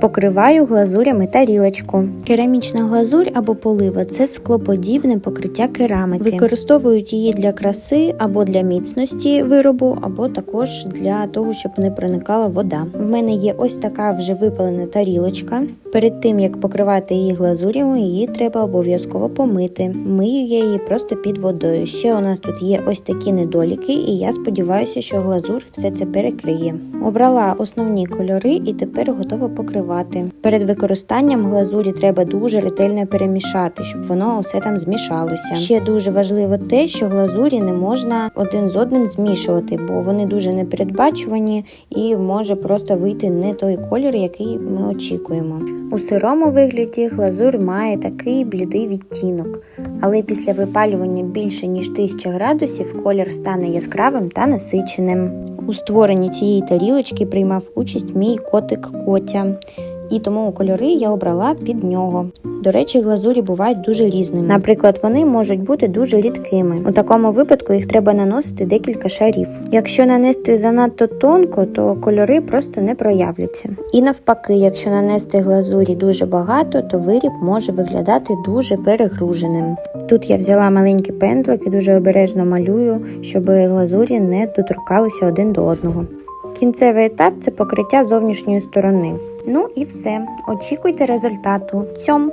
Покриваю глазурями тарілочку. Керамічна глазурь або полива це склоподібне покриття керамики. Використовують її для краси або для міцності виробу, або також для того, щоб не проникала вода. В мене є ось така вже випалена тарілочка. Перед тим як покривати її глазурями, її треба обов'язково помити. Мию я її просто під водою. Ще у нас тут є ось такі недоліки, і я сподіваюся, що глазур все це перекриє. Обрала основні кольори і тепер готова покривати. Перед використанням глазурі треба дуже ретельно перемішати, щоб воно все там змішалося. Ще дуже важливо те, що глазурі не можна один з одним змішувати, бо вони дуже непередбачувані і може просто вийти не той колір, який ми очікуємо. У сирому вигляді глазур має такий блідий відтінок, але після випалювання більше ніж 1000 градусів колір стане яскравим та насиченим. У створенні цієї тарілочки приймав участь мій котик Котя. І тому кольори я обрала під нього. До речі, глазурі бувають дуже різними. Наприклад, вони можуть бути дуже рідкими. У такому випадку їх треба наносити декілька шарів. Якщо нанести занадто тонко, то кольори просто не проявляться. І навпаки, якщо нанести глазурі дуже багато, то виріб може виглядати дуже перегруженим. Тут я взяла маленький пензлик і дуже обережно малюю, щоб глазурі не доторкалися один до одного. Кінцевий етап це покриття зовнішньої сторони. Ну і все. Очікуйте результату. Цьом!